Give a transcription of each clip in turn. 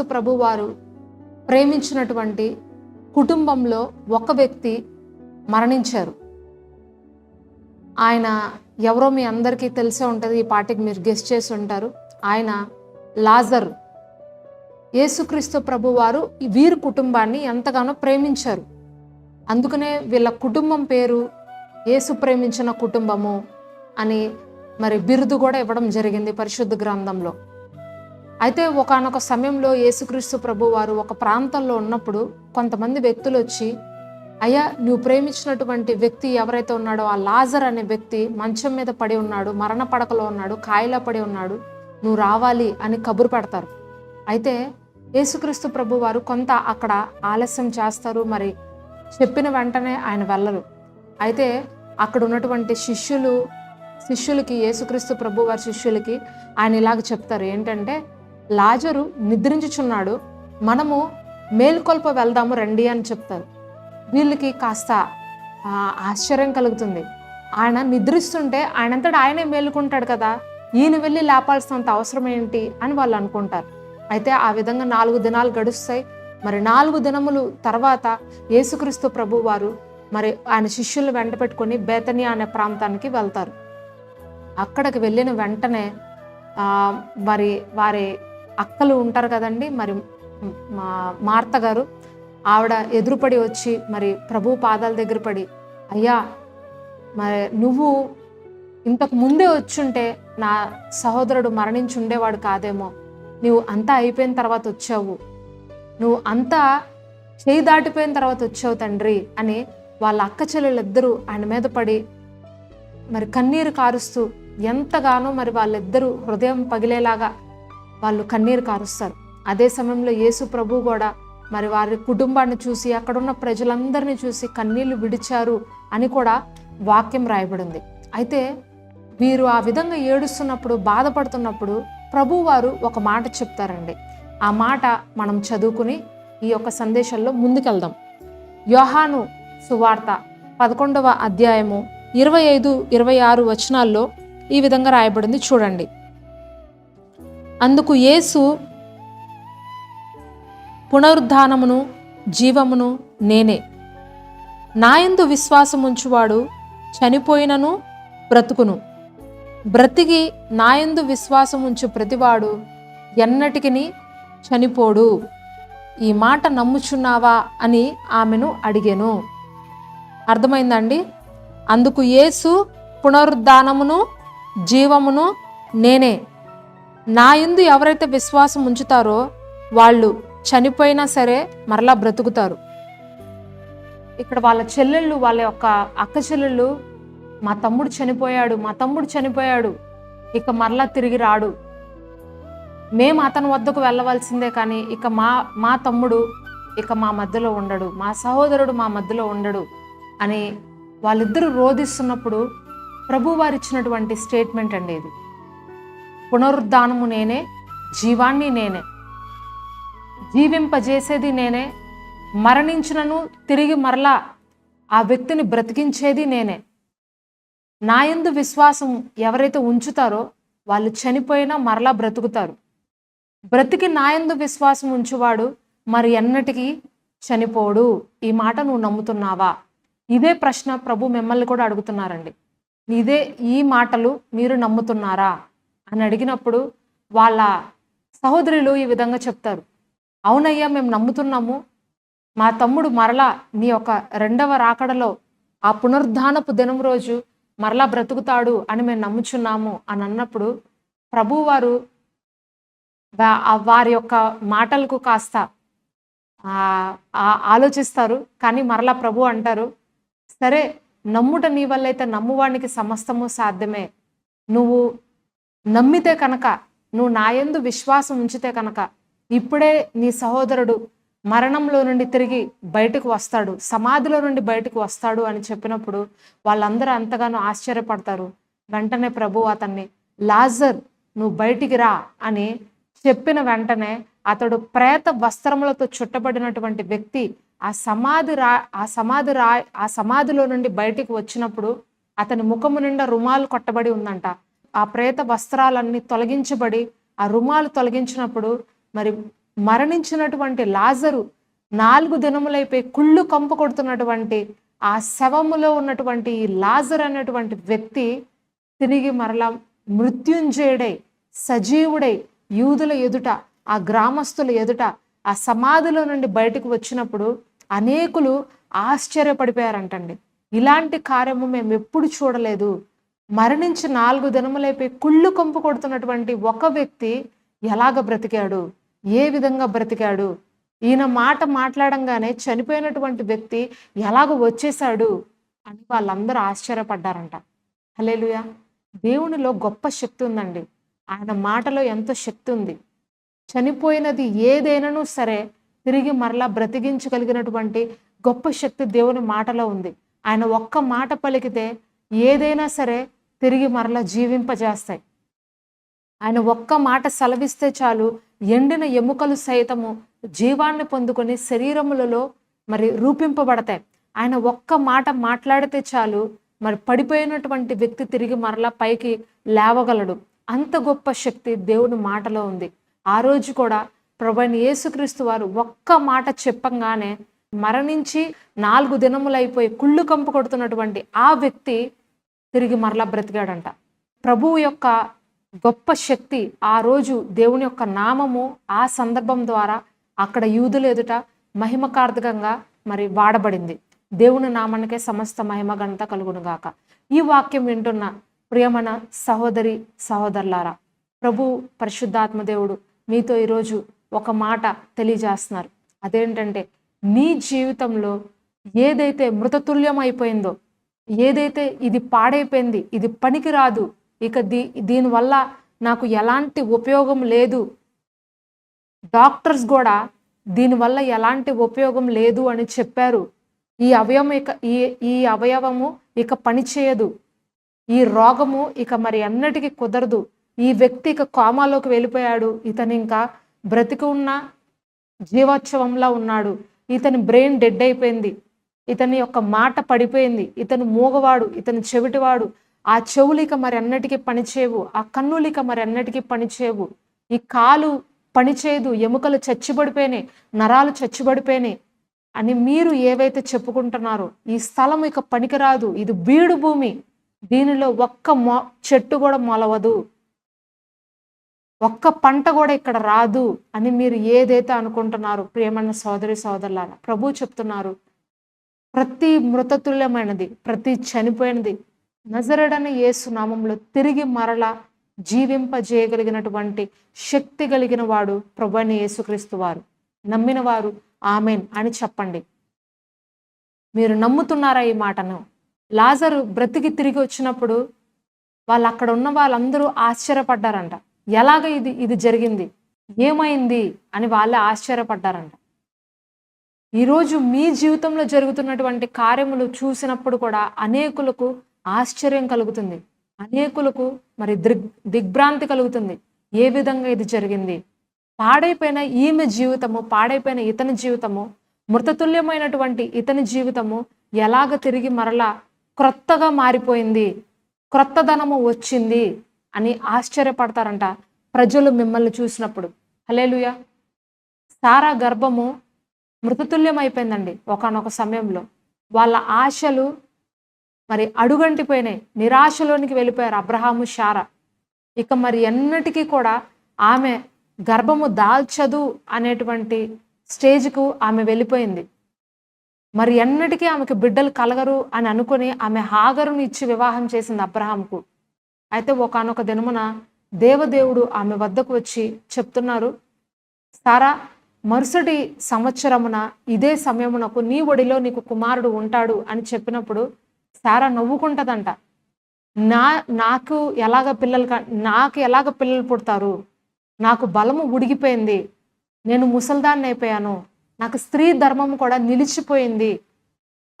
యేసుక్రీస్తు ప్రభువారు ప్రేమించినటువంటి కుటుంబంలో ఒక వ్యక్తి మరణించారు. ఆయన ఎవరో మీ అందరికీ తెలిసే ఉంటుంది ఈ పాటికి మీరు గెస్ట్ చేసి ఉంటారు. ఆయన లాజర్. యేసుక్రీస్తు ప్రభువారు వారు వీరి కుటుంబాన్ని ఎంతగానో ప్రేమించారు. అందుకనే వీళ్ళ కుటుంబం పేరు యేసు ప్రేమించిన కుటుంబము అని మరి బిరుదు కూడా ఇవ్వడం జరిగింది పరిశుద్ధ గ్రంథంలో. అయితే ఒకానొక సమయంలో యేసుక్రీస్తు ప్రభు వారు ఒక ప్రాంతంలో ఉన్నప్పుడు కొంతమంది వ్యక్తులు వచ్చి అయ్యా నువ్వు ప్రేమించినటువంటి వ్యక్తి ఎవరైతే ఉన్నాడో ఆ లాజర్ అనే వ్యక్తి మంచం మీద పడి ఉన్నాడు మరణ పడకలో ఉన్నాడు కాయలో పడి ఉన్నాడు నువ్వు రావాలి అని కబురు పెడతారు. అయితే యేసుక్రీస్తు ప్రభు వారు కొంత అక్కడ ఆలస్యం చేస్తారు మరి చెప్పిన వెంటనే ఆయన వెళ్ళరు. అయితే అక్కడ ఉన్నటువంటి శిష్యులు శిష్యులకి యేసుక్రీస్తు ప్రభు వారి శిష్యులకి ఆయన ఇలాగ చెప్తారు. ఏంటంటే లాజరు నిద్రించుచున్నాడు. మనము మేల్కొల్ప వెళ్దాము రండి అని చెప్తారు. వీళ్ళకి కాస్త ఆశ్చర్యం కలుగుతుంది. ఆయన నిద్రిస్తుంటే ఆయనంతటా ఆయనే మేలుకుంటాడు కదా ఈయన వెళ్ళి లేపాల్సినంత అవసరం ఏంటి అని వాళ్ళు అనుకుంటారు. అయితే ఆ విధంగా నాలుగు దినాలు గడుస్తాయి. మరి నాలుగు దినములు తర్వాత యేసుక్రీస్తు ప్రభు వారు మరి ఆయన శిష్యులు వెంట పెట్టుకొని బేతని అనే ప్రాంతానికి వెళ్తారు. అక్కడికి వెళ్ళిన వెంటనే మరి వారి అక్కలు ఉంటారు కదండి. మరి మా మార్త గారు ఆవిడ ఎదురుపడి వచ్చి మరి ప్రభు పాదాల దగ్గర పడి అయ్యా మరి నువ్వు ఇంతకు ముందే వచ్చుంటే నా సహోదరుడు మరణించి ఉండేవాడు కాదేమో. నువ్వు అంతా అయిపోయిన తర్వాత వచ్చావు. నువ్వు అంతా చేయి దాటిపోయిన తర్వాత వచ్చావు తండ్రి అని వాళ్ళ అక్క చెల్లెళ్ళిద్దరూ ఆయన మీద పడి మరి కన్నీరు కారుస్తూ ఎంతగానో మరి వాళ్ళిద్దరూ హృదయం పగిలేలాగా వాళ్ళు కన్నీరు కారుస్తారు. అదే సమయంలో యేసు ప్రభు కూడా మరి వారి కుటుంబాన్ని చూసి అక్కడున్న ప్రజలందరినీ చూసి కన్నీళ్ళు విడిచారు అని కూడా వాక్యం రాయబడింది. అయితే వీరు ఆ విధంగా ఏడుస్తున్నప్పుడు బాధపడుతున్నప్పుడు ప్రభువారు ఒక మాట చెప్తారండి. ఆ మాట మనం చదువుకుని ఈ యొక్క సందేశంలో ముందుకెళ్దాం. యోహాను సువార్త పదకొండవ అధ్యాయము ఇరవై ఐదు ఇరవై ఆరు వచనాల్లో ఈ విధంగా రాయబడింది చూడండి. అందుకు యేసు పునరుద్ధానమును జీవమును నేనే. నాయందు విశ్వాసముంచువాడు చనిపోయినను బ్రతుకును. బ్రతికి నాయందు విశ్వాసముంచు ప్రతివాడు ఎన్నటికిని చనిపోడు. ఈ మాట నమ్ముచున్నావా అని ఆమెను అడిగాను. అర్థమైందండి? అందుకు యేసు పునరుద్ధానమును జీవమును నేనే. నా ఎందు ఎవరైతే విశ్వాసం ఉంచుతారో వాళ్ళు చనిపోయినా సరే మరలా బ్రతుకుతారు. ఇక్కడ వాళ్ళ చెల్లెళ్ళు వాళ్ళ యొక్క అక్క చెల్లెళ్ళు మా తమ్ముడు చనిపోయాడు మా తమ్ముడు చనిపోయాడు ఇక మరలా తిరిగి రాడు. మేము అతని వద్దకు వెళ్ళవలసిందే కానీ ఇక మా మా తమ్ముడు ఇక మా మధ్యలో ఉండడు మా సహోదరుడు మా మధ్యలో ఉండడు అని వాళ్ళిద్దరూ రోధిస్తున్నప్పుడు ప్రభువారు ఇచ్చినటువంటి స్టేట్మెంట్ అండి ఇది. పునరుద్ధానము నేనే జీవాన్ని నేనే. జీవింపజేసేది నేనే మరణించినను తిరిగి మరలా ఆ వ్యక్తిని బ్రతికించేది నేనే. నా యందు విశ్వాసం ఎవరైతే ఉంచుతారో వాళ్ళు చనిపోయినా మరలా బ్రతుకుతారు. బ్రతికి నాయందు విశ్వాసం ఉంచువాడు మరి ఎన్నటికీ చనిపోడు. ఈ మాట నువ్వు నమ్ముతున్నావా? ఇదే ప్రశ్న ప్రభు మిమ్మల్ని కూడా అడుగుతున్నారండి. ఇదే ఈ మాటలు మీరు నమ్ముతున్నారా? అని అడిగినప్పుడు వాళ్ళ సహోదరులు ఈ విధంగా చెప్తారు. అవునయ్యా మేము నమ్ముతున్నాము. మా తమ్ముడు మరలా నీ యొక్క రెండవ రాకడలో ఆ పునరుద్ధానపు దినం రోజు మరలా బ్రతుకుతాడు అని మేము నమ్ముచున్నాము అని అన్నప్పుడు ప్రభువారు వారి యొక్క మాటలకు కాస్త ఆలోచిస్తారు. కానీ మరలా ప్రభు అంటారు సరే నమ్ముట నీ వల్లైతే నమ్మువానికి సమస్తము సాధ్యమే. నువ్వు నమ్మితే కనుక నువ్వు నాయందు విశ్వాసం ఉంచితే కనుక ఇప్పుడే నీ సహోదరుడు మరణంలో నుండి తిరిగి బయటకు వస్తాడు సమాధిలో నుండి బయటకు వస్తాడు అని చెప్పినప్పుడు వాళ్ళందరూ అంతగానో ఆశ్చర్యపడతారు. వెంటనే ప్రభు అతన్ని లాజర్ నువ్వు బయటికి రా అని చెప్పిన వెంటనే అతడు ప్రేత వస్త్రములతో చుట్టబడినటువంటి వ్యక్తి ఆ సమాధి రా ఆ సమాధి రా ఆ సమాధిలో నుండి బయటికి వచ్చినప్పుడు అతని ముఖము నిండా రుమాలు కొట్టబడి ఉందంట. ఆ ప్రేత వస్త్రాలన్నీ తొలగించబడి ఆ రుమాలు తొలగించినప్పుడు మరి మరణించినటువంటి లాజరు నాలుగు దినములైపోయి కుళ్ళు కంపు కొడుతున్నటువంటి ఆ శవములో ఉన్నటువంటి ఈ లాజర్ అనేటువంటి వ్యక్తి తిరిగి మరలా మృత్యుంజయుడై సజీవుడై యూదుల ఎదుట ఆ గ్రామస్తుల ఎదుట ఆ సమాధిలో నుండి బయటకు వచ్చినప్పుడు అనేకులు ఆశ్చర్యపడిపోయారంటండి. ఇలాంటి కార్యము మేము ఎప్పుడు చూడలేదు. మరణించి నాలుగు దినములైపోయి కుళ్ళు కంపు కొడుతున్నటువంటి ఒక వ్యక్తి ఎలాగ బ్రతికాడు? ఏ విధంగా బ్రతికాడు? ఈయన మాట మాట్లాడంగానే చనిపోయినటువంటి వ్యక్తి ఎలాగ వచ్చేసాడు అని వాళ్ళందరూ ఆశ్చర్యపడ్డారంట. హలేలుయా దేవునిలో గొప్ప శక్తి ఉందండి. ఆయన మాటలో ఎంతో శక్తి ఉంది. చనిపోయినది ఏదైనాను సరే తిరిగి మరలా బ్రతికించగలిగినటువంటి గొప్ప శక్తి దేవుని మాటలో ఉంది. ఆయన ఒక్క మాట పలికితే ఏదైనా సరే తిరిగి మరలా జీవింపజేస్తాయి. ఆయన ఒక్క మాట సెలవిస్తే చాలు ఎండిన ఎముకలు సైతము జీవాన్ని పొందుకొని శరీరములలో మరి రూపింపబడతాయి. ఆయన ఒక్క మాట మాట్లాడితే చాలు మరి పడిపోయినటువంటి వ్యక్తి తిరిగి మరలా పైకి లేవగలడు. అంత గొప్ప శక్తి దేవుని మాటలో ఉంది. ఆ రోజు కూడా ప్రభుని యేసుక్రీస్తు వారు ఒక్క మాట చెప్పంగానే మరణించి నాలుగు దినములైపోయి కుళ్ళు కంపు కొడుతున్నటువంటి ఆ వ్యక్తి తిరిగి మరలా బ్రతికాడంట. ప్రభువు యొక్క గొప్ప శక్తి ఆ రోజు దేవుని యొక్క నామము ఆ సందర్భం ద్వారా అక్కడ యూదులు ఎదుట మహిమకార్థకంగా మరి వాడబడింది. దేవుని నామానికే సమస్త మహిమ ఘనత కలుగును గాక. ఈ వాక్యం వింటున్న ప్రియమన సహోదరి సహోదరులారా ప్రభు పరిశుద్ధాత్మ దేవుడు మీతో ఈరోజు ఒక మాట తెలియజేస్తున్నారు. అదేంటంటే నీ జీవితంలో ఏదైతే మృతతుల్యం అయిపోయిందో ఏదైతే ఇది పాడైపోయింది ఇది పనికిరాదు ఇక దీ దీనివల్ల నాకు ఎలాంటి ఉపయోగం లేదు. డాక్టర్స్ కూడా దీనివల్ల ఎలాంటి ఉపయోగం లేదు అని చెప్పారు. ఈ అవయవం ఇక ఈ ఈ అవయవము ఇక పనిచేయదు ఈ రోగము ఇక మరి ఎన్నటికీ కుదరదు. ఈ వ్యక్తి ఇక కోమాలోకి వెళ్ళిపోయాడు. ఇతను ఇంకా బ్రతికి ఉన్న జీవోత్సవంలా ఉన్నాడు. ఇతని బ్రెయిన్ డెడ్ అయిపోయింది. ఇతని యొక్క మాట పడిపోయింది. ఇతను మూగవాడు ఇతను చెవిటివాడు. ఆ చెవులిక మరి అన్నిటికీ పనిచేయవు. ఆ కన్నులిక మరి అన్నిటికీ పనిచేయవు. ఈ కాలు పనిచేయదు. ఎముకలు చచ్చిబడిపోయినాయి నరాలు చచ్చిబడిపోయినాయి అని మీరు ఏవైతే చెప్పుకుంటున్నారో ఈ స్థలం ఇక పనికిరాదు. ఇది బీడు భూమి. దీనిలో ఒక్క మొ చెట్టు కూడా మొలవదు. ఒక్క పంట కూడా ఇక్కడ రాదు అని మీరు ఏదైతే అనుకుంటున్నారో ప్రియమైన సోదరి సోదరులారా ప్రభు చెప్తున్నారు. ప్రతి మృతతుల్యమైనది ప్రతి చనిపోయినది నజరడని యేసు నామంలో తిరిగి మరల జీవింపజేయగలిగినటువంటి శక్తి కలిగిన వాడు ప్రభుని యేసుక్రీస్తు వారు. నమ్మిన వారు ఆమెన్ అని చెప్పండి. మీరు నమ్ముతున్నారా ఈ మాటను? లాజరు బ్రతికి తిరిగి వచ్చినప్పుడు వాళ్ళు అక్కడ ఉన్న వాళ్ళందరూ ఆశ్చర్యపడ్డారంట. ఎలాగ ఇది ఇది జరిగింది? ఏమైంది? అని వాళ్ళే ఆశ్చర్యపడ్డారంట. ఈరోజు మీ జీవితంలో జరుగుతున్నటువంటి కార్యములు చూసినప్పుడు కూడా అనేకులకు ఆశ్చర్యం కలుగుతుంది. అనేకులకు మరి దిగ్ దిగ్భ్రాంతి కలుగుతుంది. ఏ విధంగా ఇది జరిగింది? పాడైపోయిన ఈమె జీవితము పాడైపోయిన ఇతని జీవితము మృతతుల్యమైనటువంటి ఇతని జీవితము ఎలాగ తిరిగి మరలా క్రొత్తగా మారిపోయింది? క్రొత్తదనము వచ్చింది అని ఆశ్చర్యపడతారంట ప్రజలు మిమ్మల్ని చూసినప్పుడు. హలేలుయ సారా గర్భము మృతతుల్యం అయిపోయిందండి ఒకనొక సమయంలో. వాళ్ళ ఆశలు మరి అడుగంటిపోయినాయి. నిరాశలోనికి వెళ్ళిపోయారు అబ్రహాము షారా. ఇక మరి ఎన్నటికీ కూడా ఆమె గర్భము దాల్చదు అనేటువంటి స్టేజ్కు ఆమె వెళ్ళిపోయింది. మరి ఎన్నటికీ ఆమెకు బిడ్డలు కలగరు అని అనుకుని ఆమె హాగరుని ఇచ్చి వివాహం చేసింది అబ్రహాంకు అయితే ఒకనొక దినమున దేవదేవుడు ఆమె వద్దకు వచ్చి చెప్తున్నారు సారా మరుసటి సంవత్సరమున ఇదే సమయమునకు నీ ఒడిలో నీకు కుమారుడు ఉంటాడు అని చెప్పినప్పుడు సారా నవ్వుకుంటదంట. నా నాకు ఎలాగ పిల్లలు నాకు ఎలాగ పిల్లలు పుడతారు? నాకు బలము ఉడిగిపోయింది. నేను ముసల్దాన్ని అయిపోయాను. నాకు స్త్రీ ధర్మం కూడా నిలిచిపోయింది.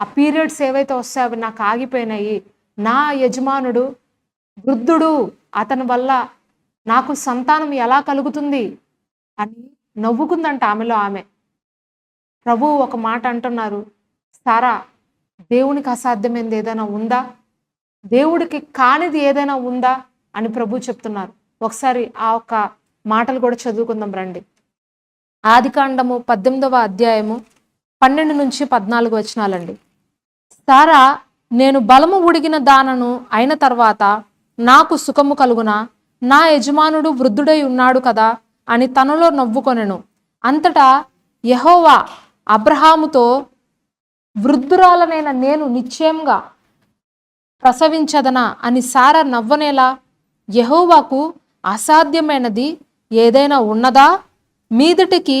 ఆ పీరియడ్స్ ఏవైతే వస్తాయో అవి నాకు ఆగిపోయినాయి. నా యజమానుడు వృద్ధుడు అతని వల్ల నాకు సంతానం ఎలా కలుగుతుంది? అని నవ్వుకుందంట ఆమెలో ఆమె. ప్రభు ఒక మాట అంటున్నారు సారా దేవునికి అసాధ్యమైనది ఏదైనా ఉందా? దేవుడికి కానిది ఏదైనా ఉందా? అని ప్రభు చెప్తున్నారు. ఒకసారి ఆ ఒక్క మాటలు కూడా చదువుకుందాం రండి. ఆదికాండము పద్దెనిమిదవ అధ్యాయము పన్నెండు నుంచి పద్నాలుగు వచనాలండి. సారా నేను బలము ఉడిగిన దానను అయిన తర్వాత నాకు సుఖము కలుగునా? నా యజమానుడు వృద్ధుడై ఉన్నాడు కదా అని తనలో నవ్వుకొనెను. అంతటా యహోవా అబ్రహాముతో వృద్ధురాలనైన నేను నిశ్చయంగా ప్రసవించదనా అని సారా నవ్వనేలా యహోవాకు అసాధ్యమైనది ఏదైనా ఉన్నదా? మీదటికి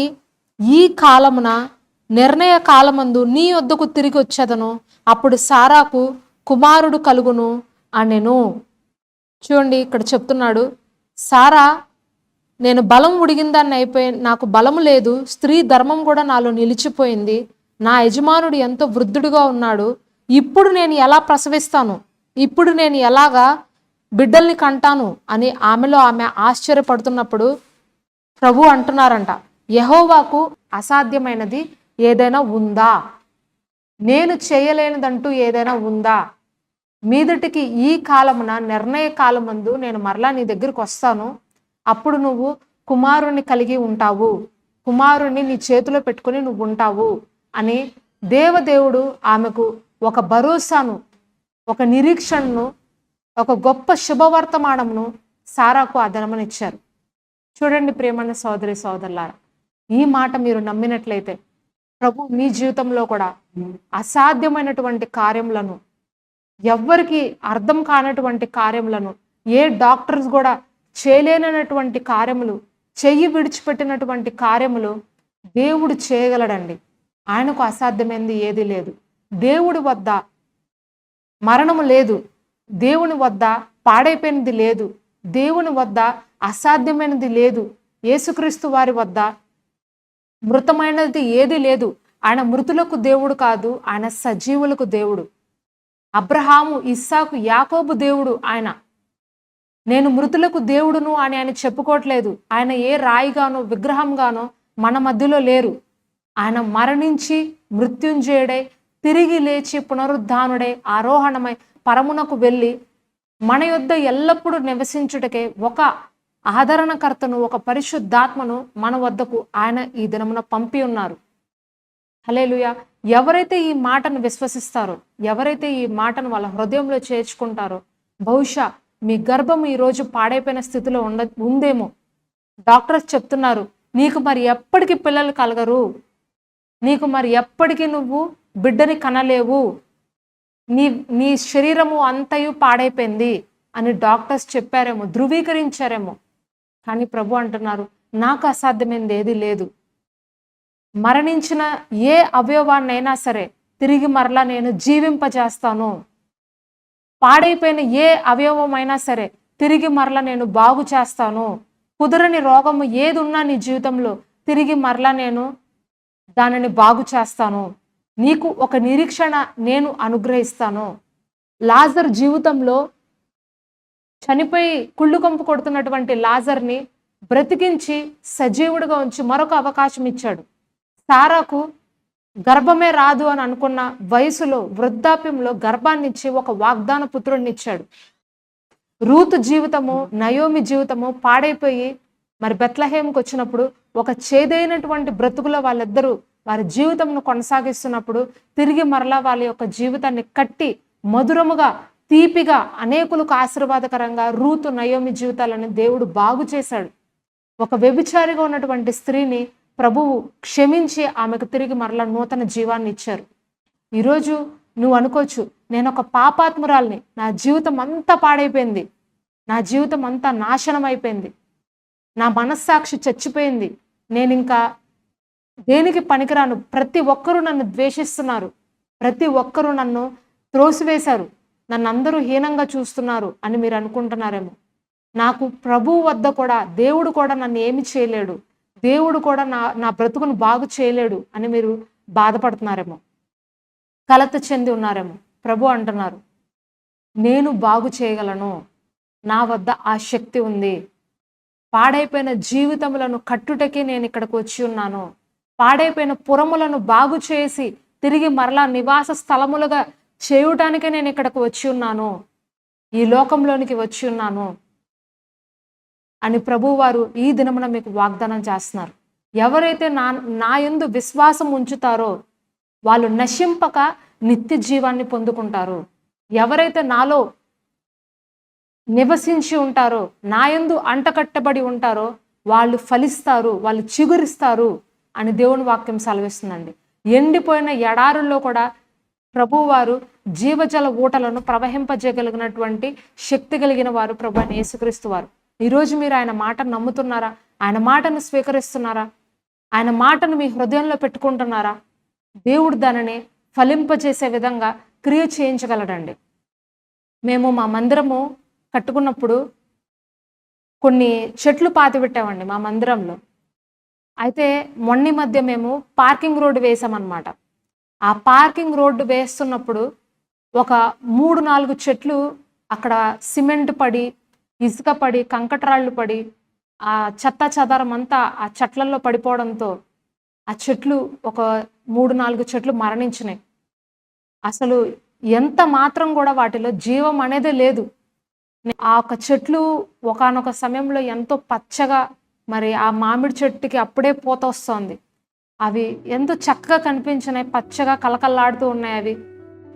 ఈ కాలమున నిర్ణయ కాలమందు నీ వద్దకు తిరిగి వచ్చేదను. అప్పుడు సారాకు కుమారుడు కలుగును అనెను. చూడండి ఇక్కడ చెప్తున్నాడు. సారా నేను బలం ఉడిగిందాన్ని అయిపోయి నాకు బలము లేదు స్త్రీ ధర్మం కూడా నాలో నిలిచిపోయింది నా యజమానుడు ఎంతో వృద్ధుడుగా ఉన్నాడు ఇప్పుడు నేను ఎలా ప్రసవిస్తాను ఇప్పుడు నేను ఎలాగా బిడ్డల్ని కంటాను అని ఆమెలో ఆమె ఆశ్చర్యపడుతున్నప్పుడు ప్రభు అంటున్నారంట యహోవాకు అసాధ్యమైనది ఏదైనా ఉందా? నేను చేయలేనిదంటూ ఏదైనా ఉందా? మీదటికి ఈ కాలమున నిర్ణయ కాలమందు నేను మరలా నీ దగ్గరికి వస్తాను అప్పుడు నువ్వు కుమారుని కలిగి ఉంటావు. కుమారుని నీ చేతిలో పెట్టుకుని నువ్వు ఉంటావు అని దేవదేవుడు ఆమెకు ఒక భరోసాను ఒక నిరీక్షణను ఒక గొప్ప శుభవర్తమానమును సారాకు అదనమనిచ్చారు చూడండి ప్రేమన్న సోదరి సోదరులారా ఈ మాట మీరు నమ్మినట్లయితే ప్రభు మీ జీవితంలో కూడా అసాధ్యమైనటువంటి కార్యములను ఎవ్వరికి అర్థం కానటువంటి కార్యములను ఏ డాక్టర్స్ కూడా చేయలేనటువంటి కార్యములు చెయ్యి విడిచిపెట్టినటువంటి కార్యములు దేవుడు చేయగలడండి. ఆయనకు అసాధ్యమైనది ఏది లేదు. దేవుడి వద్ద మరణము లేదు. దేవుని వద్ద పాడైపోయినది లేదు. దేవుని వద్ద అసాధ్యమైనది లేదు. యేసుక్రీస్తు వారి వద్ద మృతమైనది ఏది లేదు. ఆయన మృతులకు దేవుడు కాదు ఆయన సజీవులకు దేవుడు. అబ్రహాము ఇస్సాకు యాకోబు దేవుడు ఆయన నేను మృతులకు దేవుడును అని ఆయన చెప్పుకోవట్లేదు. ఆయన ఏ రాయిగానో విగ్రహంగానో మన మధ్యలో లేరు. ఆయన మరణించి మృత్యుంజయుడై తిరిగి లేచి పునరుద్ధానుడై ఆరోహణమై పరమునకు వెళ్ళి మన యొద్ద ఎల్లప్పుడూ నివసించుటకే ఒక ఆదరణకర్తను ఒక పరిశుద్ధాత్మను మన వద్దకు ఆయన ఈ దినమున పంపి ఉన్నారు. హలేలుయ ఎవరైతే ఈ మాటను విశ్వసిస్తారో ఎవరైతే ఈ మాటను వాళ్ళ హృదయంలో చేర్చుకుంటారో బహుశా మీ గర్భం ఈరోజు పాడైపోయిన స్థితిలో ఉండ ఉందేమో. డాక్టర్స్ చెప్తున్నారు నీకు మరి ఎప్పటికీ పిల్లలు కలగరు? నీకు మరి ఎప్పటికీ నువ్వు బిడ్డని కనలేవు? నీ నీ శరీరము అంతయు పాడైపోయింది అని డాక్టర్స్ చెప్పారేమో ధృవీకరించారేమో. కానీ ప్రభు అంటున్నారు నాకు అసాధ్యమైనది ఏది లేదు. మరణించిన ఏ అవయవాన్నైనా సరే తిరిగి మరలా నేను జీవింపజేస్తాను. పాడైపోయిన ఏ అవయవమైనా సరే తిరిగి మరల నేను బాగు చేస్తాను. కుదరని రోగము ఏది ఉన్నా నీ జీవితంలో తిరిగి మరలా నేను దానిని బాగు చేస్తాను. నీకు ఒక నిరీక్షణ నేను అనుగ్రహిస్తాను. లాజర్ జీవితంలో చనిపోయి కుళ్ళు కంపు కొడుతున్నటువంటి లాజర్ని బ్రతికించి సజీవుడిగా ఉంచి మరొక అవకాశం ఇచ్చాడు. సారాకు గర్భమే రాదు అని అనుకున్న వయసులో వృద్ధాప్యంలో గర్భాన్నిచ్చి ఒక వాగ్దాన పుత్రుడినిచ్చాడు రూతు జీవితము నయోమి జీవితము పాడైపోయి మరి బెత్లహేమ్కి వచ్చినప్పుడు ఒక చేదైనటువంటి బ్రతుకులో వాళ్ళిద్దరూ వారి జీవితంను కొనసాగిస్తున్నప్పుడు తిరిగి మరలా వాళ్ళ యొక్క జీవితాన్ని కట్టి మధురముగా తీపిగా అనేకులకు ఆశీర్వాదకరంగా రూతు నయోమి జీవితాలను దేవుడు బాగు చేశాడు. ఒక వ్యభిచారిగా ఉన్నటువంటి స్త్రీని ప్రభువు క్షమించి ఆమెకు తిరిగి మరలా నూతన జీవాన్ని ఇచ్చారు. ఈరోజు నువ్వు అనుకోవచ్చు నేను ఒక పాపాత్మురాల్ని నా జీవితం అంతా పాడైపోయింది. నా జీవితం అంతా నాశనం అయిపోయింది. నా మనస్సాక్షి చచ్చిపోయింది. నేను ఇంకా దేనికి పనికిరాను? ప్రతి ఒక్కరూ నన్ను ద్వేషిస్తున్నారు. ప్రతి ఒక్కరూ నన్ను త్రోసివేశారు. నన్ను అందరూ హీనంగా చూస్తున్నారు అని మీరు అనుకుంటున్నారేమో. నాకు ప్రభువు వద్ద కూడా దేవుడు కూడా నన్ను ఏమి చేయలేడు. దేవుడు కూడా నా నా బ్రతుకును బాగు చేయలేడు అని మీరు బాధపడుతున్నారేమో. కలత చెంది ఉన్నారేమో. ప్రభు అంటున్నారు నేను బాగు చేయగలను. నా వద్ద ఆ శక్తి ఉంది. పాడైపోయిన జీవితములను కట్టుటకే నేను ఇక్కడికి వచ్చి ఉన్నాను. పాడైపోయిన పురములను బాగు చేసి తిరిగి మరలా నివాస స్థలములుగా చేయుటానికే నేను ఇక్కడికి వచ్చి ఉన్నాను. ఈ లోకంలోనికి వచ్చి ఉన్నాను. అని ప్రభువారు ఈ దినమున మీకు వాగ్దానం చేస్తున్నారు. ఎవరైతే నా నా ఎందు విశ్వాసం ఉంచుతారో వాళ్ళు నశింపక నిత్య జీవాన్ని పొందుకుంటారు. ఎవరైతే నాలో నివసించి ఉంటారో నాయందు అంటకట్టబడి ఉంటారో వాళ్ళు ఫలిస్తారు వాళ్ళు చిగురిస్తారు అని దేవుని వాక్యం సెలవిస్తుందండి. ఎండిపోయిన ఎడారుల్లో కూడా ప్రభువారు జీవజల ఊటలను ప్రవహింపజేయగలిగినటువంటి శక్తి కలిగిన వారు ప్రభు యేసుక్రీస్తు వారు. ఈరోజు మీరు ఆయన మాటను నమ్ముతున్నారా? ఆయన మాటను స్వీకరిస్తున్నారా? ఆయన మాటను మీ హృదయంలో పెట్టుకుంటున్నారా? దేవుడు దానిని ఫలింపజేసే విధంగా క్రియ చేయించగలడండి. మేము మా మందిరము కట్టుకున్నప్పుడు కొన్ని చెట్లు పాతి పెట్టామండి మా మందిరంలో. అయితే మొన్న మధ్య మేము పార్కింగ్ రోడ్డు వేసామన్నమాట. ఆ పార్కింగ్ రోడ్డు వేస్తున్నప్పుడు ఒక మూడు నాలుగు చెట్లు అక్కడ సిమెంట్ పడి ఇసుక పడి కంకటరాళ్ళు పడి ఆ చెత్త చెదారం అంతా ఆ చెట్లలో పడిపోవడంతో ఆ చెట్లు ఒక మూడు నాలుగు చెట్లు మరణించినాయి. అసలు ఎంత మాత్రం కూడా వాటిలో జీవం అనేదే లేదు. ఆ ఒక చెట్లు ఒకానొక సమయంలో ఎంతో పచ్చగా మరి ఆ మామిడి చెట్టుకి అప్పుడే పూత వస్తోంది. అవి ఎంతో చక్కగా కనిపించినాయి పచ్చగా కలకల్లాడుతూ ఉన్నాయి అవి.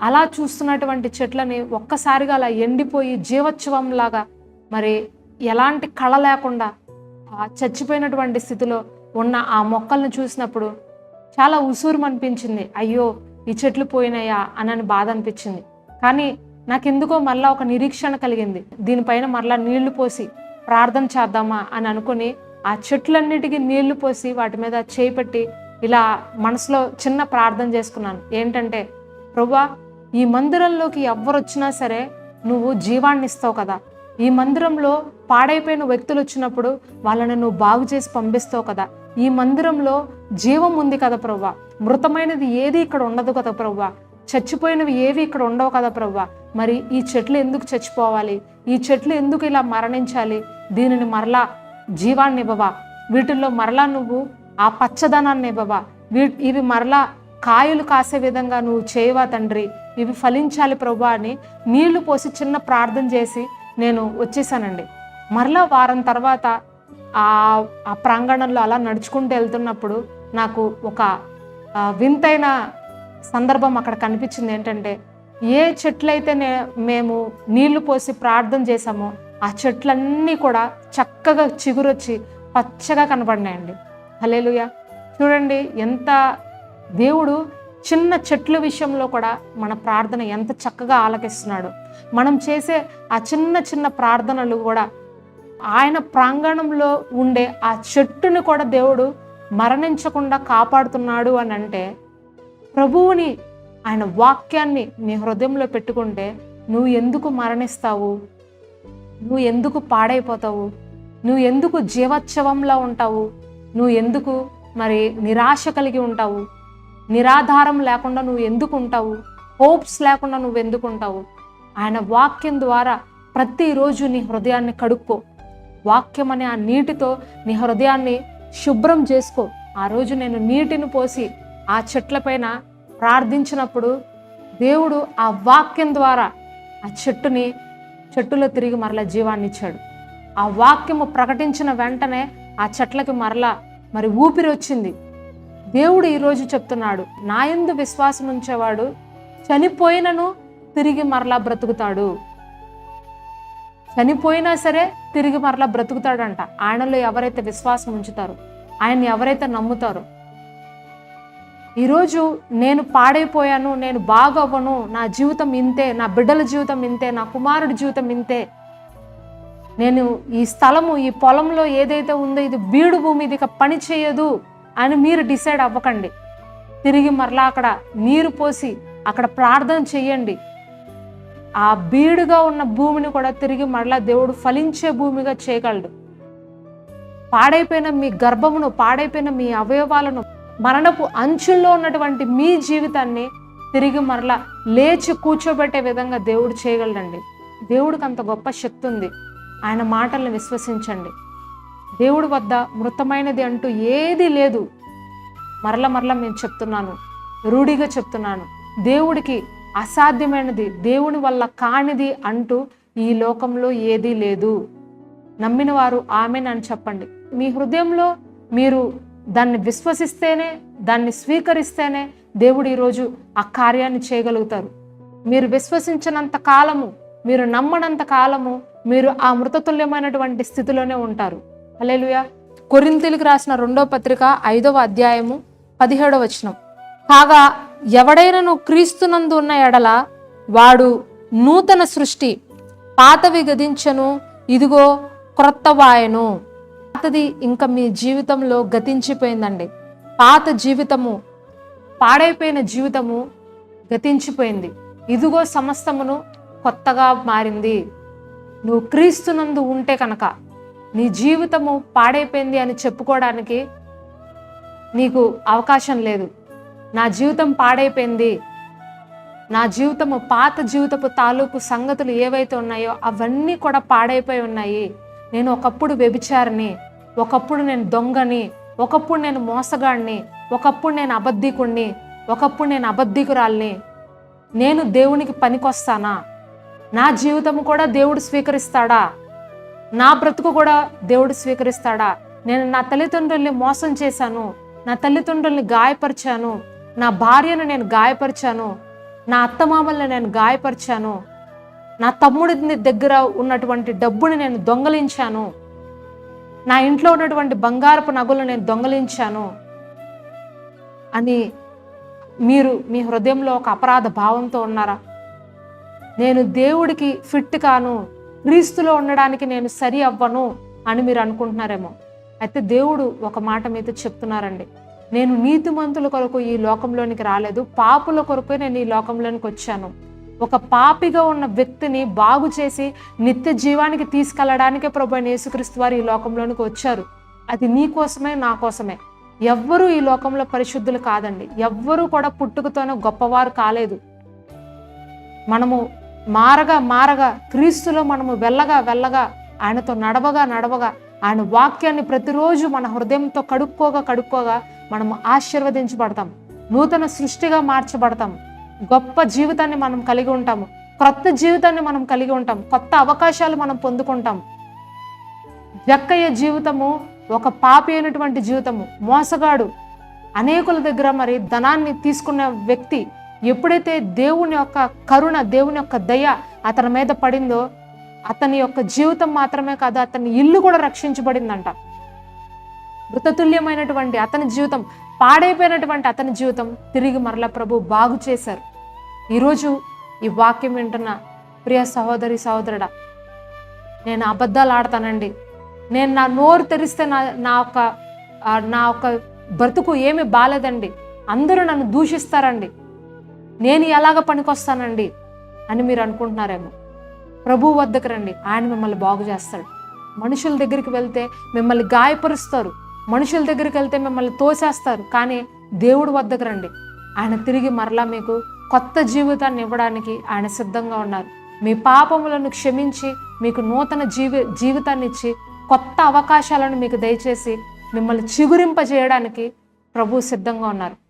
అలా చూస్తున్నటువంటి చెట్లని ఒక్కసారిగా అలా ఎండిపోయి జీవోత్సవం లాగా మరి ఎలాంటి కళ లేకుండా చచ్చిపోయినటువంటి స్థితిలో ఉన్న ఆ మొక్కలను చూసినప్పుడు చాలా ఉసూరు అనిపించింది అయ్యో ఈ చెట్లు పోయినాయా అని బాధ అనిపించింది కానీ నాకెందుకో మళ్ళా ఒక నిరీక్షణ కలిగింది. దీనిపైన మరలా నీళ్ళు పోసి ప్రార్థన చేద్దామా అని అనుకుని ఆ చెట్లన్నిటికీ నీళ్ళు పోసి వాటి మీద చేయి పెట్టి ఇలా మనసులో చిన్న ప్రార్థన చేసుకున్నాను. ఏంటంటే ప్రభా ఈ మందిరంలోకి ఎవరు వచ్చినా సరే నువ్వు జీవాన్ని ఇస్తావు కదా. ఈ మందిరంలో పాడైపోయిన వ్యక్తులు వచ్చినప్పుడు వాళ్ళని నువ్వు బాగు చేసి పంపిస్తావు కదా. ఈ మందిరంలో జీవం ఉంది కదా ప్రవ్వా. మృతమైనది ఏది ఇక్కడ ఉండదు కదా ప్రవ్వా. చచ్చిపోయినవి ఏవి ఇక్కడ ఉండవు కదా ప్రవ్వా. మరి ఈ చెట్లు ఎందుకు చచ్చిపోవాలి? ఈ చెట్లు ఎందుకు ఇలా మరణించాలి? దీనిని మరలా జీవాన్ని ఇవ్వవా? వీటిల్లో మరలా నువ్వు ఆ పచ్చదనాన్ని ఇవ్వవా? వీ ఇవి మరలా కాయలు కాసే విధంగా నువ్వు చేయవా తండ్రి? ఇవి ఫలించాలి ప్రభా అని నీళ్ళు పోసి చిన్న ప్రార్థన చేసి నేను వచ్చేసానండి. మరలా వారం తర్వాత ఆ ఆ ప్రాంగణంలో అలా నడుచుకుంటూ వెళ్తున్నప్పుడు నాకు ఒక వింతైన సందర్భం అక్కడ కనిపించింది ఏంటంటే ఏ చెట్లయితే నే మేము నీళ్ళు పోసి ప్రార్థన చేశామో ఆ చెట్లన్నీ కూడా చక్కగా చిగురొచ్చి పచ్చగా కనబడినాయండి. హలేలుయ చూడండి ఎంత దేవుడు చిన్న చెట్ల విషయంలో కూడా మన ప్రార్థన ఎంత చక్కగా ఆలకిస్తున్నాడు. మనం చేసే ఆ చిన్న చిన్న ప్రార్థనలు కూడా ఆయన ప్రాంగణంలో ఉండే ఆ చెట్టుని కూడా దేవుడు మరణించకుండా కాపాడుతున్నాడు అని అంటే ప్రభువుని ఆయన వాక్యాన్ని నీ హృదయంలో పెట్టుకుంటే నువ్వు ఎందుకు మరణిస్తావు? నువ్వు ఎందుకు పాడైపోతావు? నువ్వు ఎందుకు జీవోత్సవంలో ఉంటావు? నువ్వు ఎందుకు మరి నిరాశ కలిగి ఉంటావు? నిరాధారం లేకుండా నువ్వు ఎందుకు ఉంటావు హోప్స్ లేకుండా నువ్వు ఎందుకుంటావు? ఆయన వాక్యం ద్వారా ప్రతిరోజు నీ హృదయాన్ని కడుక్కో. వాక్యం అనే ఆ నీటితో నీ హృదయాన్ని శుభ్రం చేసుకో. ఆ రోజు నేను నీటిని పోసి ఆ చెట్లపైన ప్రార్థించినప్పుడు దేవుడు ఆ వాక్యం ద్వారా ఆ చెట్టుని చెట్టులో తిరిగి మరలా జీవాన్ని ఇచ్చాడు. ఆ వాక్యము ప్రకటించిన వెంటనే ఆ చెట్లకి మరలా మరి ఊపిరి వచ్చింది. దేవుడు ఈరోజు చెప్తున్నాడు నాయందు విశ్వాసం ఉంచేవాడు చనిపోయినను తిరిగి మరలా బ్రతుకుతాడు. చనిపోయినా సరే తిరిగి మరలా బ్రతుకుతాడంట. ఆయనలో ఎవరైతే విశ్వాసం ఉంచుతారో ఆయన్ని ఎవరైతే నమ్ముతారో. ఈరోజు నేను పాడైపోయాను నేను బాగవ్వను నా జీవితం ఇంతే నా బిడ్డల జీవితం ఇంతే నా కుమారుడి జీవితం ఇంతే. నేను ఈ స్థలము ఈ పొలంలో ఏదైతే ఉందో ఇది బీడు భూమి ఇది ఇక పని చేయదు. అని మీరు డిసైడ్ అవ్వకండి. తిరిగి మరలా అక్కడ నీరు పోసి అక్కడ ప్రార్థన చెయ్యండి. ఆ బీడుగా ఉన్న భూమిని కూడా తిరిగి మరలా దేవుడు ఫలించే భూమిగా చేయగలడు. పాడైపోయిన మీ గర్భమును పాడైపోయిన మీ అవయవాలను మరణపు అంచుల్లో ఉన్నటువంటి మీ జీవితాన్ని తిరిగి మరలా లేచి కూర్చోబెట్టే విధంగా దేవుడు చేయగలడండి. దేవుడికి అంత గొప్ప శక్తి ఉంది. ఆయన మాటలను విశ్వసించండి. దేవుడి వద్ద మృతమైనది అంటూ ఏదీ లేదు. మరల మరల నేను చెప్తున్నాను రూఢిగా చెప్తున్నాను. దేవుడికి అసాధ్యమైనది దేవుని వల్ల కానిది అంటూ ఈ లోకంలో ఏదీ లేదు. నమ్మిన వారు ఆమెన్ అని చెప్పండి. మీ హృదయంలో మీరు దాన్ని విశ్వసిస్తేనే దాన్ని స్వీకరిస్తేనే దేవుడు ఈరోజు ఆ కార్యాన్ని చేయగలుగుతారు. మీరు విశ్వసించినంత కాలము మీరు నమ్మనంత కాలము మీరు ఆ మృతతుల్యమైనటువంటి స్థితిలోనే ఉంటారు. హల్లెలూయా. కొరింతలకు రాసిన రెండో పత్రిక ఐదవ అధ్యాయము పదిహేడవ వచనం. కాగా ఎవడైనను క్రీస్తునందు ఉన్న ఎడల వాడు నూతన సృష్టి పాతవి గదించను ఇదిగో క్రొత్త వాయను. పాతది ఇంకా మీ జీవితంలో గతించిపోయిందండి. పాత జీవితము పాడైపోయిన జీవితము గతించిపోయింది. ఇదిగో సమస్తమును కొత్తగా మారింది. నువ్వు క్రీస్తునందు ఉంటే కనుక నీ జీవితము పాడైపోయింది అని చెప్పుకోవడానికి నీకు అవకాశం లేదు. నా జీవితం పాడైపోయింది. నా జీవితము పాత జీవితపు తాలూకు సంగతులు ఏవైతే ఉన్నాయో అవన్నీ కూడా పాడైపోయి ఉన్నాయి. నేను ఒకప్పుడు వ్యభిచారిని ఒకప్పుడు నేను దొంగని ఒకప్పుడు నేను మోసగాడిని ఒకప్పుడు నేను అబద్ధికుణ్ణి ఒకప్పుడు నేను అబద్ధికురాల్ని. నేను దేవునికి పనికొస్తానా? నా జీవితం కూడా దేవుడు స్వీకరిస్తాడా? నా బ్రతుకు కూడా దేవుడు స్వీకరిస్తాడా? నేను నా తల్లిదండ్రుల్ని మోసం చేశాను. నా తల్లిదండ్రుల్ని గాయపరిచాను. నా భార్యను నేను గాయపరిచాను. నా అత్తమామల్ని నేను గాయపరిచాను. నా తమ్ముడి దగ్గర ఉన్నటువంటి డబ్బుని నేను దొంగలించాను. నా ఇంట్లో ఉన్నటువంటి బంగారపు నగలు నేను దొంగలించాను. అని మీరు మీ హృదయంలో ఒక అపరాధ భావంతో ఉన్నారా? నేను దేవుడికి ఫిట్ కాను. క్రీస్తులో ఉండడానికి నేను సరి అవ్వను అని మీరు అనుకుంటున్నారేమో. అయితే దేవుడు ఒక మాట మీద చెప్తున్నారండి. నేను నీతిమంతుల కొరకు ఈ లోకంలోనికి రాలేదు. పాపుల కొరకే నేను ఈ లోకంలోనికి వచ్చాను. ఒక పాపిగా ఉన్న వ్యక్తిని బాగు చేసి నిత్య జీవానికి తీసుకెళ్ళడానికే ప్రభు యేసుక్రీస్తు వారు ఈ లోకంలోనికి వచ్చారు. అది నీ కోసమే నా కోసమే. ఎవ్వరూ ఈ లోకంలో పరిశుద్ధులు కాదండి. ఎవ్వరూ కూడా పుట్టుకతోనే గొప్పవారు కాలేదు. మనము మారగా మారగా క్రీస్తులో మనము వెళ్ళగా వెళ్ళగా ఆయనతో నడవగా నడవగా ఆయన వాక్యాన్ని ప్రతిరోజు మన హృదయంతో కడుక్కోగా కడుక్కోగా మనము ఆశీర్వదించబడతాం. నూతన సృష్టిగా మార్చబడతాం. గొప్ప జీవితాన్ని మనం కలిగి ఉంటాము క్రొత్త జీవితాన్ని మనం కలిగి ఉంటాం. కొత్త అవకాశాలు మనం పొందుకుంటాం. జక్కయ్య జీవితము ఒక పాపి అయినటువంటి జీవితము. మోసగాడు. అనేకుల దగ్గర మరి ధనాన్ని తీసుకున్న వ్యక్తి ఎప్పుడైతే దేవుని యొక్క కరుణ దేవుని యొక్క దయ అతని మీద పడిందో అతని యొక్క జీవితం మాత్రమే కాదు అతని ఇల్లు కూడా రక్షించబడిందంట. మృతతుల్యమైనటువంటి అతని జీవితం పాడైపోయినటువంటి అతని జీవితం తిరిగి మరల ప్రభు బాగు చేశారు. ఈరోజు ఈ వాక్యం వింటున్న ప్రియ సహోదరి సహోదరుడా నేను అబద్ధాలు ఆడతానండి. నేను నా నోరు తెరిస్తే నా నా యొక్క నా యొక్క బ్రతుకు ఏమి బాలేదండి. అందరూ నన్ను దూషిస్తారండి. నేను ఎలాగ పనికొస్తానండి అని మీరు అనుకుంటున్నారేమో. ప్రభు వద్దకు రండి. ఆయన మిమ్మల్ని బాగు చేస్తాడు. మనుషుల దగ్గరికి వెళ్తే మిమ్మల్ని గాయపరుస్తారు. మనుషుల దగ్గరికి వెళ్తే మిమ్మల్ని తోసేస్తారు. కానీ దేవుడు వద్దకు రండి. ఆయన తిరిగి మరలా మీకు కొత్త జీవితాన్ని ఇవ్వడానికి ఆయన సిద్ధంగా ఉన్నారు. మీ పాపములను క్షమించి మీకు నూతన జీవి జీవితాన్ని ఇచ్చి కొత్త అవకాశాలను మీకు దయచేసి మిమ్మల్ని చిగురింపజేయడానికి ప్రభు సిద్ధంగా ఉన్నారు.